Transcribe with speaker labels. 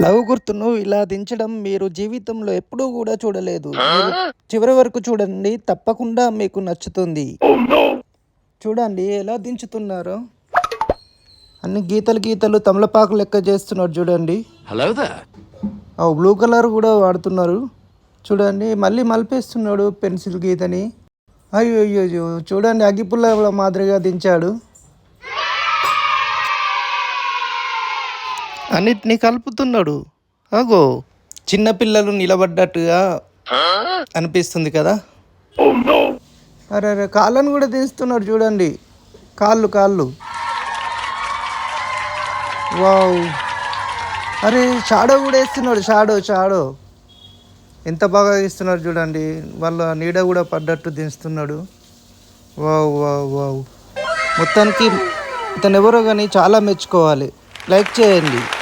Speaker 1: Love గుర్తును ఇలా దించడం మీరు జీవితంలో ఎప్పుడూ కూడా చూడలేదు. చివరి వరకు చూడండి తప్పకుండా మీకు నచ్చుతుంది. చూడండి ఎలా దించుతున్నారో? అన్ని గీతలు గీతలు తమలపాకు లెక్క చేస్తున్నాడు చూడండి. బ్లూ కలర్ కూడా వాడుతున్నారు. చూడండి మళ్ళీ మలిపేస్తున్నాడు పెన్సిల్ గీతని. అయ్యో అయ్యో అయ్యో చూడండి అగ్గిపుల్ల మాదిరిగా దించాడు. అన్నిటినీ కలుపుతున్నాడు. అగో చిన్నపిల్లలు నిలబడ్డట్టుగా అనిపిస్తుంది కదా? అరే అరే కాళ్ళను కూడా దించుతున్నాడు చూడండి. కాళ్ళు కాళ్ళు. వావ్. అరే షాడో కూడా వేస్తున్నాడు షాడో షాడో. ఎంత బాగా ఇస్తున్నాడు చూడండి. వాళ్ళ నీడ కూడా పడ్డట్టు దించుతున్నాడు. Wow wow wow. మొత్తానికి ఇతను ఎవరో కానీ చాలా మెచ్చుకోవాలి. లైక్ చేయండి.